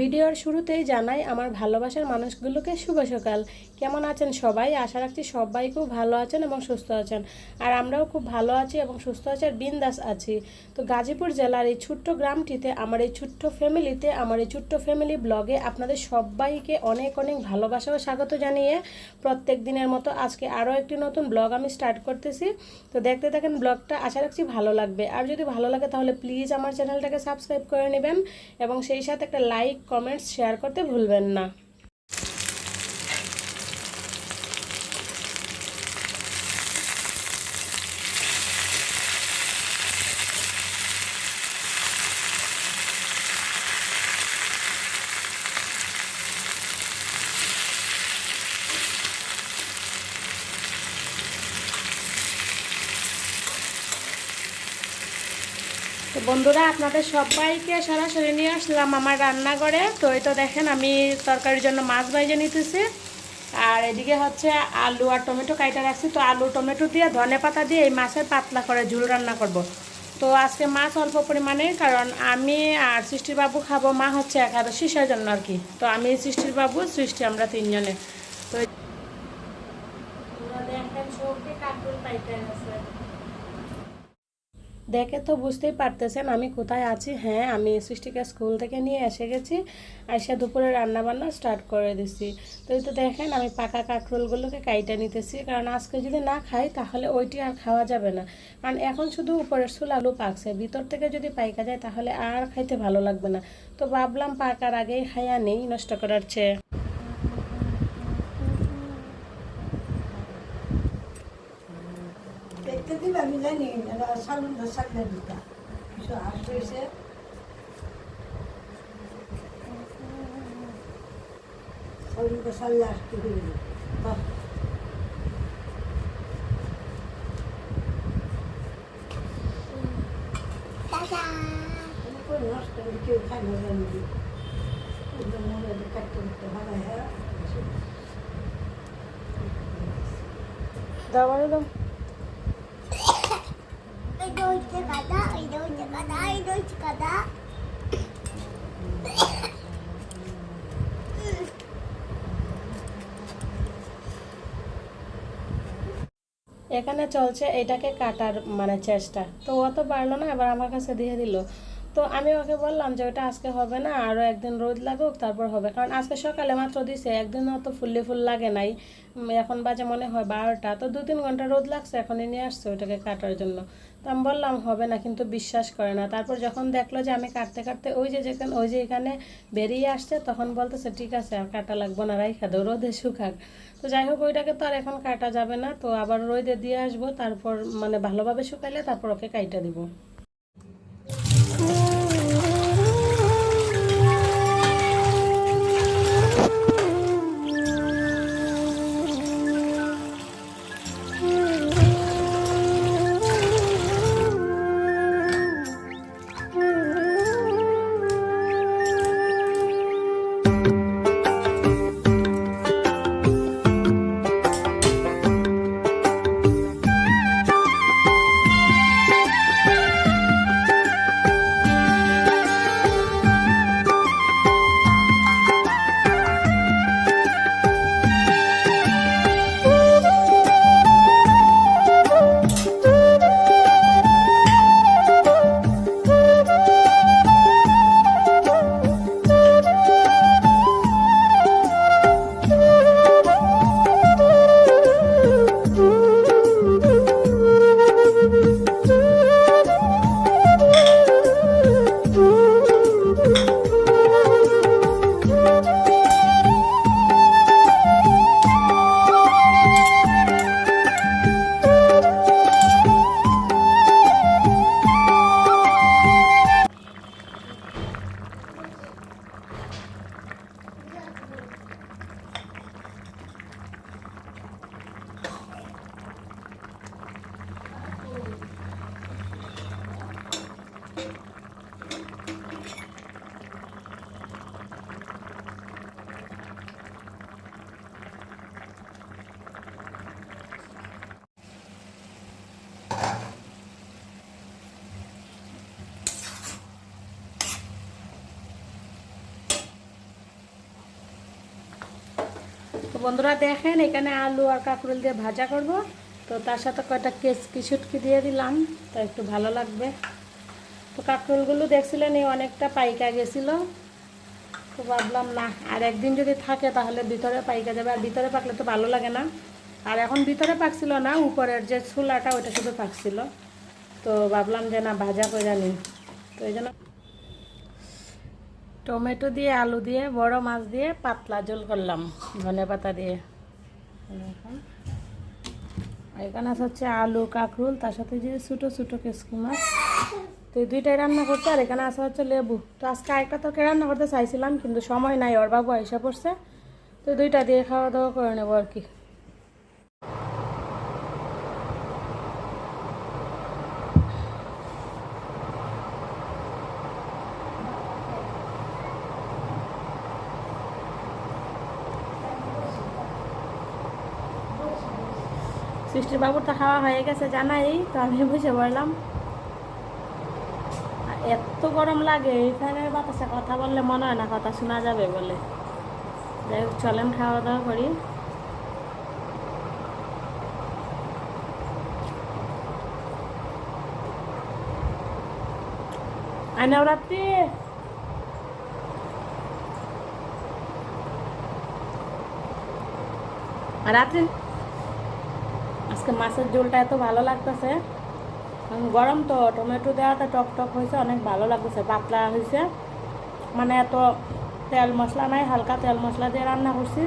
ভিডিওর শুরুতেই জানাই আমার ভালোবাসার মানুষগুলোকে শুভ সকাল। কেমন আছেন সবাই? আশা রাখছি সবাই খুব ভালো আছেন এবং সুস্থ আছেন। আর আমরাও খুব ভালো আছি এবং সুস্থ আছি আর বিন্দাস আছি। তো গাজীপুর জেলার এই ছোট্ট গ্রামটিতে, আমার এই ছোট্ট ফ্যামিলিতে, আমার এই ছোট্ট ফ্যামিলি ব্লগে আপনাদের সবাইকে অনেক অনেক ভালোবাসা ও স্বাগত জানিয়ে প্রত্যেক দিনের মতো আজকে আরও একটি নতুন ব্লগ আমি স্টার্ট করতেছি। তো দেখতে থাকেন ব্লগটা, আশা রাখছি ভালো লাগবে। আর যদি ভালো লাগে তাহলে প্লিজ আমার চ্যানেলটাকে সাবস্ক্রাইব করে নেবেন এবং সেই সাথে একটা লাইক কমেন্টস শেয়ার করতে ভুলবেন না তো বন্ধুরা, আপনাদের সবাইকে সরাসরি নিয়ে আসলাম আমার রান্নাঘরে। তো এই তো দেখেন, আমি তরকারির জন্য মাছ ভাইজে নিতেছি। আর এদিকে হচ্ছে আলু আর টমেটো কাইটা রাখছি। তো আলু, টমেটো দিয়ে, ধনে পাতা দিয়ে এই মাছের পাতলা করে ঝুল রান্না করব। তো আজকে মাছ অল্প পরিমাণে, কারণ আমি আর সৃষ্টির বাবু খাব, মা হচ্ছে একাদশী সেই জন্য আর কি। তো আমি সৃষ্টির বাবু সৃষ্টি আমরা তিনজনে। তো দেখেন সবজি কাকুর পাইতে আছে। দেখে তো বুঝতেই পারতেছেন আমি কোথায় আছি। হ্যাঁ আমি সৃষ্টিকে স্কুল থেকে নিয়ে এসে গেছি আর সে দুপুরে রান্নাবান্না স্টার্ট করে দিছি। তো তো দেখেন আমি পাকা কাঁকরোলগুলোকে কাইটা নিতেছি, কারণ আজকে যদি না খাই তাহলে ওইটি আর খাওয়া যাবে না। কারণ এখন শুধু উপরের চুল আলু পাকছে, ভিতর থেকে যদি পাইকা যায় তাহলে আর খাইতে ভালো লাগবে না। তো ভাবলাম পাকার আগেই খাইয়া নেই নষ্ট করার চেয়ে দেখতে দিবে আমি সালুন সাকলে দিতা কিছু আসবে এসে সালুনকে সাল্লে আসতে দিবে নষ্ট কেউ খায় না জানি মনে কাটতে করতে হ্যাঁ দাও দাও। এখানে চলছে এটাকে কাটার মানে চেষ্টা। তো ও তো পারল না, এবার আমার কাছে দিয়ে দিল। তো আমি ওকে বললাম যে ওটা আজকে হবে না আরও একদিন রোদ লাগুক, তারপর হবে। কারণ আজকে সকালে মাত্র দিছে একদিন অত ফুললে ফুল লাগে নাই। এখন বাজে মনে হয় বারোটা, তো দু তিন ঘণ্টা রোদ লাগছে, এখনই নিয়ে আসছে ওটাকে কাটার জন্য। তো আমি বললাম, হবে না, কিন্তু বিশ্বাস করে না। তারপর যখন দেখল যে আমি কাটতে কাটতে ওই যে যেখানে, ওই যে এখানে বেরিয়ে আসছে, তখন বলতেছে, ঠিক আছে, আর কাটা লাগবো না, রাইখা দো, রোদে শুকাক। তো যাই হোক, ওইটাকে তো আর এখন কাটা যাবে না। তো আবার রোদে দিয়ে আসব, তারপর মানে ভালোভাবে শুকাইলে তারপর ওকে কাইটা দিব। বন্ধুরা দেখেন, এখানে আলু আর কাঁকরোল দিয়ে ভাজা করব। তো তার সাথে কয়টা কেস কিশুটকি দিয়ে দিলাম, তো একটু ভালো লাগবে। তো কাঁকরোলগুলো দেখছিলেন, এই অনেকটা পাইকা গেছিল। তো ভাবলাম, না, আর একদিন যদি থাকে তাহলে ভিতরে পাইকা যাবে, আর ভিতরে পাকলে তো ভালো লাগে না। আর এখন ভিতরে পাকছিল না, উপরের যে ছোলাটা, ওইটা শুধু পাকছিল। তো ভাবলাম যে, না, ভাজা করে জানি তো এই জন্য টমেটো দিয়ে, আলু দিয়ে, বড় মাছ দিয়ে পাতলা ঝোল করলাম, ধনে পাতা দিয়ে। এখানে হচ্ছে আলু, কাঁকরুল, তার সাথে যে ছোটো ছোটো কেসকি মাছ। তো এই দুইটাই রান্না করতে আর এখানে আছে হচ্ছে লেবু। তো আজকে আরেকটা তরকারি রান্না করতে চাইছিলাম, কিন্তু সময় নাই, ওর বাবু এসে পড়ছে। তো দুইটা দিয়ে খাওয়া দাওয়া করে নেব আর কি। সৃষ্টির বাবুর তো খাওয়া হয়ে গেছে জানাই, তো আমি বুঝে পড়লাম। এত গরম লাগে, এই বাতাসে কথা বললে মনে হয় না কথা শোনা যাবে বলে। যাই হোক, চলেন খাওয়া দাওয়া করি। আর নবরাত্রি আর রাত্রি আজকে মাছের ঝোলটা এত ভালো লাগতেছে। গরম তো, টমেটো দেওয়াটা টক টক হয়েছে, অনেক ভালো লাগতেছে, পাতলা হয়েছে। মানে এত তেল মশলা নাই, হালকা তেল মশলা দিয়ে রান্না করছি।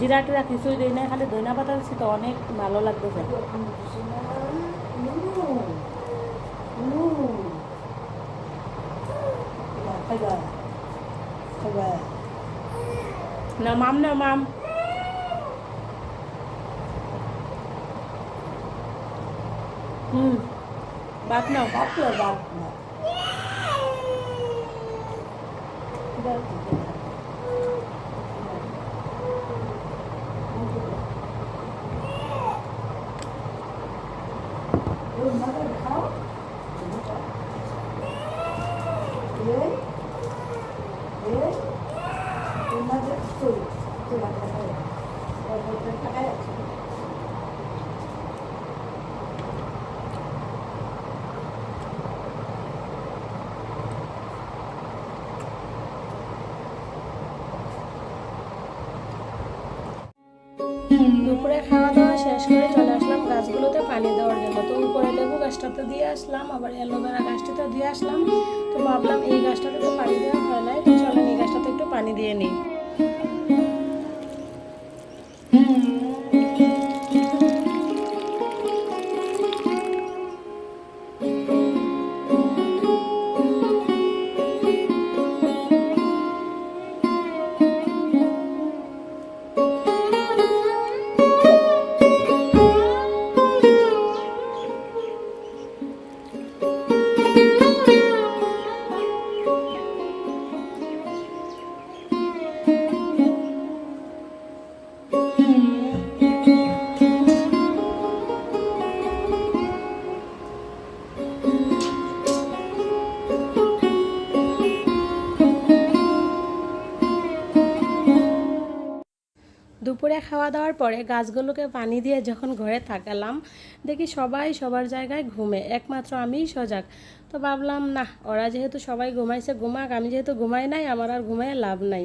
জিরা টিরা কিছুই দিই নাই, খালি ধনিয়া পাতা দিচ্ছি তো, অনেক ভালো লাগতেছে। না, মাম না, মাম। હમ બાપનો બાપનો બાપનો দুপুরে খাওয়া দাওয়া শেষ করে চলে আসলাম গাছগুলোতে পানি দেওয়ার জন্য। তো উপরে লেবু গাছটাতে দিয়ে আসলাম, আবার অ্যালোভেরা গাছটাতে দিয়ে আসলাম। তো ভাবলাম এই গাছটাতে তো পানি দেওয়া হয় নাই, তো চলেন এই গাছটাতে একটু পানি দিয়ে নিই। খাওয়া দাওয়ার পরে গাছগুলোকে পানি দিয়ে যখন ঘরে থাকালাম, দেখি সবাই সবার জায়গায় ঘুমে। একমাত্র আমিই সজাগ। তো ভাবলাম, না, ওরা যেহেতু সবাই ঘুমাইছে, ঘুমাক। আমি যেহেতু ঘুমাই নাই, আমার আর ঘুমায় লাভ নাই।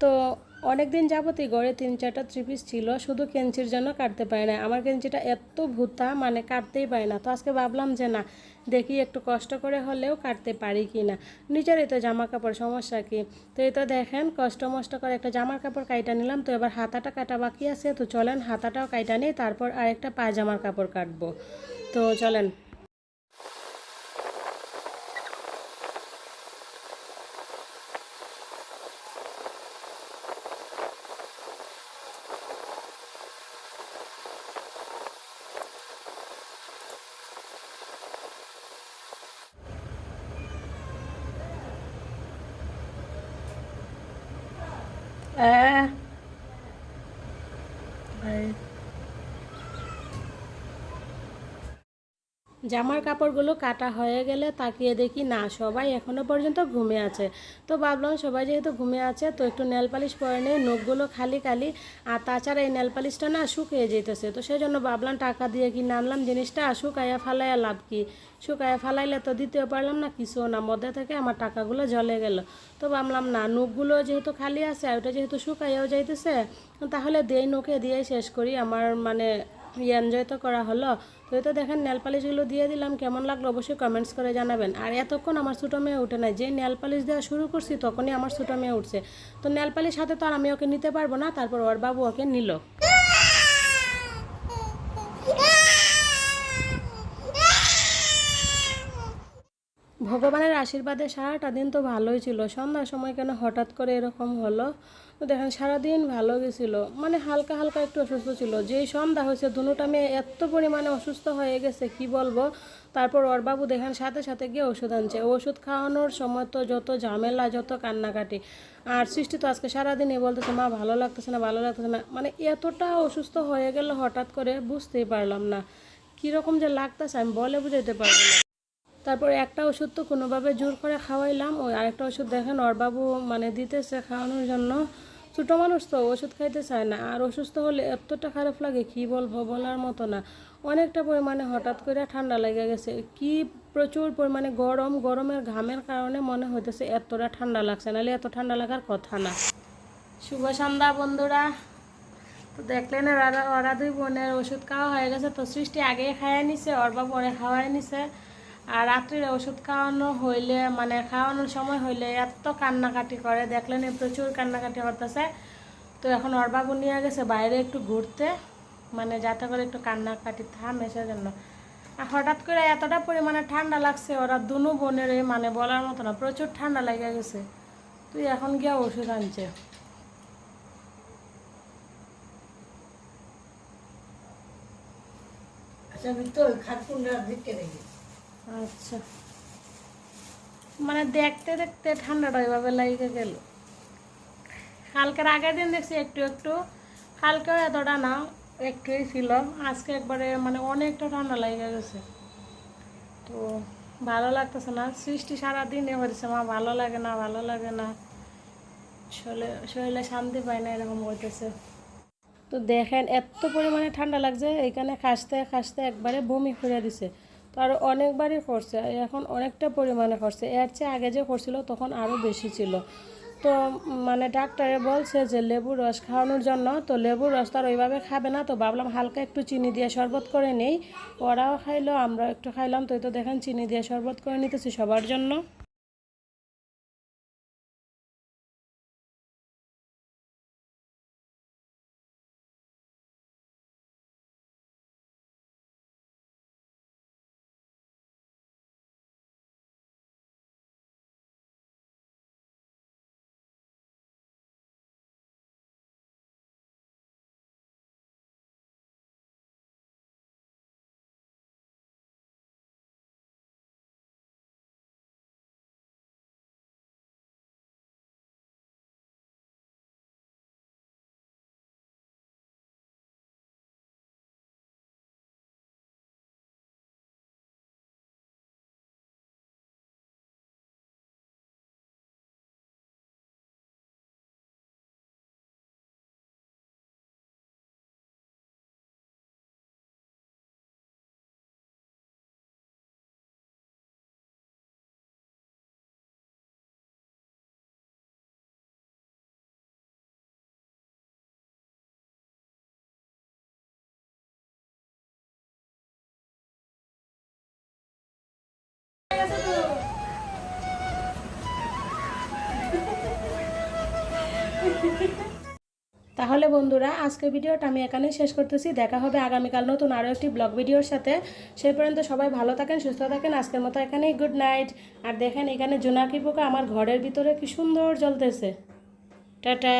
তো অনেক দিন যাবতই গড়ে তিন চারটা থ্রি পিস ছিল, শুধু কেঞ্চির জন্য কাটতে পারে না আমার কেঞ্চিটা এত ভূতা মানে কাটতেই পারি না। তো আজকে ভাবলাম যে, না দেখি একটু কষ্ট করে হলেও কাটতে পারি কি না নিজেরই তো জামা কাপড় সমস্যা কি? তো এই তো দেখেন, কষ্ট মষ্ট করে একটা জামার কাপড় কাইটা নিলাম, তো এবার হাতাটা কাটা বাকি আছে, তো চলেন হাতাটাও কাইটা নিই, তারপর আরেকটা পায়জামার কাপড় কাটবো। তো চলেন আহ এই জামার কাপড়গুলো কাটা হয়ে গেলে তাকিয়ে দেখি, না, সবাই এখনও পর্যন্ত ঘুমে আছে। তো ভাবলাম সবাই যেহেতু ঘুমে আছে, তো একটু নেল পালিশ পরে নেই, নখগুলো খালি খালি। আর তাছাড়া এই নেল পালিশটা না শুকিয়ে যেতেছে, তো সেই জন্য ভাবলাম টাকা দিয়ে কি আনলাম জিনিসটা শুকাইয়া ফালাইয়া লাভ কি? শুকাইয়া ফালাইলে তো দিতেও পারলাম না কিছু না। মধ্যে থেকে আমার টাকাগুলো জলে গেল। তো ভাবলাম, না, নখগুলো যেহেতু খালি আছে আর ওটা যেহেতু শুকাইয়াও যাইতেছে, তাহলে দেই, নখে দিয়ে শেষ করি। আমার মানে এনজয় তো করা হলো। তো তো দেখেন নেল পালিশগুলো দিয়ে দিলাম, কেমন লাগল অবশ্যই কমেন্টস করে জানাবেন। আর এতক্ষণ আমার ছোটো মেয়ে উঠে না যে নেল পালিশ দেওয়া শুরু করছি তখনই আমার ছোটো মেয়ে উঠছে। তো নেল পালিশ হাতে তো আর আমি ওকে নিতে পারব না, তারপর ওর বাবু ওকে নিল। ভগবানের আশীর্বাদে সারাটা দিন তো ভালোই ছিল। সন্ধ্যার সময় কেন হঠাৎ করে এরকম হলো? দেখেন, সারাদিন ভালো গেছিল। মানে হালকা হালকা একটু অসুস্থ ছিল। যেই সন্ধ্যা হয়েছে দুটা মেয়ে এত পরিমাণে অসুস্থ হয়ে গেছে, কি বলব? তারপর ওর বাবু দেখেন, সাথে সাথে গিয়ে ওষুধ আনছে। ওষুধ খাওয়ানোর সময় তো যত ঝামেলা, যত কান্নাকাটি। আর সৃষ্টি তো আজকে সারাদিনই বলতেছে, মা, ভালো লাগতেছে না, ভালো লাগতেছে না। মানে এতটা অসুস্থ হয়ে গেল হঠাৎ করে, বুঝতেই পারলাম না। কীরকম যে লাগতেছে, আমি বলে বুঝাইতে পারব না। তারপরে একটা ওষুধ তো কোনোভাবে জোর করে খাওয়াইলাম। ওই আরেকটা ওষুধ দেখেন, ওর বাবু মানে দিতেছে খাওয়ানোর জন্য। ছোটো মানুষ তো, ওষুধ খাইতে চায় না। আর অসুস্থ হলে এতটা খারাপ লাগে, কি বলব বলার মতো না। অনেকটা পরিমাণে হঠাৎ করে ঠান্ডা লেগে গেছে। কি প্রচুর পরিমাণে গরম, গরমের ঘামের কারণে মনে হইতেছে এতটা ঠান্ডা লাগছে। নাহলে এত ঠান্ডা লাগার কথা না। শুভ সন্ধ্যা বন্ধুরা। তো দেখলেন ওরা দুই বোনের ওষুধ খাওয়া হয়ে গেছে। তো সৃষ্টি আগে খাইয়ে নিছে, ওর বাবু পরে খাওয়াই নিছে। আর রাত্রিরে ওষুধ খাওয়ানো হইলে মানে খাওয়ানোর সময় হইলে এত কান্নাকাটি করে। দেখলেন প্রচুর কান্নাকাটি করতেছে। তো এখন ওর নিয়ে গেছে বাইরে একটু ঘুরতে। মানে যাতে করে একটু কান্নাকাটি থামে সেজন্য। আর হঠাৎ করে এতটা পরিমাণে ঠান্ডা লাগছে, ওরা দুনু বোনের মানে বলার মতো না, প্রচুর ঠান্ডা লেগে গেছে। তুই এখন গিয়ে ওষুধ আনছে। আচ্ছা আমি তো ভিতরে গেছি আচ্ছা। মানে দেখতে দেখতে ঠান্ডাটা ওইভাবে লাগে গেল। কালকের আগের দিন দেখছি একটু একটু, কালকেও এতটা না, একটুই ছিল। আজকে একবারে মানে অনেকটা ঠান্ডা লেগে গেছে। তো ভালো লাগতেছে না। সৃষ্টি সারাদিন এ হয়েছে মা, ভালো লাগে না, ভালো লাগে না। শরীরে শরীরে শান্তি পায় না, এরকম করতেছে তো দেখেন, এত পরিমাণে ঠান্ডা লাগছে, এখানে খাসতে খাসতে একবারে বমি করে দিছে। তো আরও অনেকবারই করছে এখন অনেকটা পরিমাণে করছে এর চেয়ে আগে যে করছিল তখন আরও বেশি ছিল। তো মানে ডাক্তারে বলছে যে লেবুর রস খাওয়ানোর জন্য, তো লেবুর রস তো আর ওইভাবে খাবে না। তো ভাবলাম হালকা একটু চিনি দিয়ে শরবত করে নেই। ওরাও খাইলো আমরা একটু খাইলাম। তো তো দেখেন, চিনি দিয়ে শরবত করে নিতেছি সবার জন্য। তাহলে বন্ধুরা, আজকের ভিডিওটা আমি এখানে শেষ করতেছি। দেখা হবে আগামীকাল নতুন আরও একটি ব্লগ ভিডিওর সাথে। সেই পর্যন্ত সবাই ভালো থাকেন, সুস্থ থাকেন। আজকের মতো এখানেই গুড নাইট আর দেখেন এখানে জোনাকি পোকা আমার ঘরের ভিতরে কি সুন্দর জ্বলতেছে। টাটা।